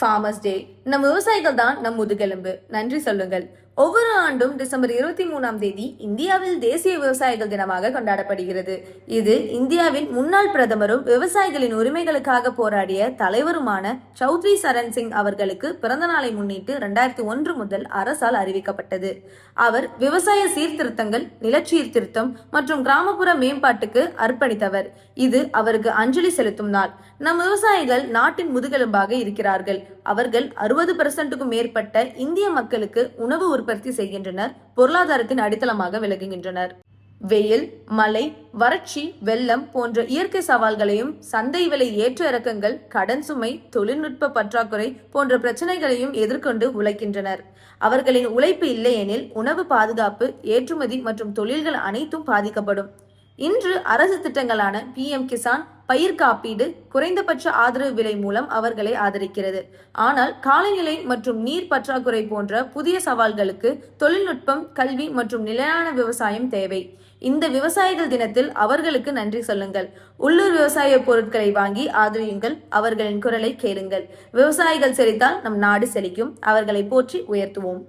Farmers டே நம் விவசாயிகள் தான் நம் முதுகெலும்பு. நன்றி சொல்லுங்கள். ஒவ்வொரு ஆண்டும் டிசம்பர் இருபத்தி மூணாம் தேதி இந்தியாவில் தேசிய விவசாயிகள் தினமாக கொண்டாடப்படுகிறது. இது இந்தியாவின் முன்னாள் பிரதமரும் விவசாயிகளின் உரிமைகளுக்காக போராடிய தலைவருமான சௌத்ரி சரண் சிங் அவர்களுக்கு பிறந்த நாளை முன்னிட்டு ரெண்டாயிரத்தி ஒன்று முதல் அரசால் அறிவிக்கப்பட்டது. அவர் விவசாய சீர்திருத்தங்கள் நிலச்சீர்திருத்தம் மற்றும் கிராமப்புற மேம்பாட்டுக்கு அர்ப்பணித்தவர். இது அவருக்கு அஞ்சலி செலுத்தும் நாள். நம் விவசாயிகள் நாட்டின் முதுகெலும்பாக இருக்கிறார்கள். அவர்கள் அறுபது பெர்சன்ட்டுக்கும் மேற்பட்ட இந்திய மக்களுக்கு உணவு உற்பத்தி உற்பத்தி செய்கின்றனர். பொருளாதாரத்தின் அடித்தளமாக விளங்குகின்றனர். வெயில் மழை வறட்சி வெள்ளம் போன்ற இயற்கை சவால்களையும் சந்தை விலை ஏற்ற இறக்கங்கள் கடன் சுமை தொழில்நுட்ப பற்றாக்குறை போன்ற பிரச்சனைகளையும் எதிர்கொண்டு உழைக்கின்றனர். அவர்களின் உழைப்பு இல்லையெனில் உணவு பாதுகாப்பு ஏற்றுமதி மற்றும் தொழில்கள் அனைத்தும் பாதிக்கப்படும். இன்று அரசு திட்டங்களான பிஎம் கிசான் பயிர் காப்பீடு குறைந்தபட்ச ஆதரவு விலை மூலம் அவர்களை ஆதரிக்கிறது. ஆனால் காலநிலை மற்றும் நீர் பற்றாக்குறை போன்ற புதிய சவால்களுக்கு தொழில்நுட்பம் கல்வி மற்றும் நிலையான விவசாயம் தேவை. இந்த விவசாயிகள் தினத்தில் அவர்களுக்கு நன்றி சொல்லுங்கள். உள்ளூர் விவசாய பொருட்களை வாங்கி ஆதரியுங்கள். அவர்களின் குரலை கேளுங்கள். விவசாயிகள் செழித்தால் நம் நாடு செழிக்கும். அவர்களை போற்றி உயர்த்துவோம்.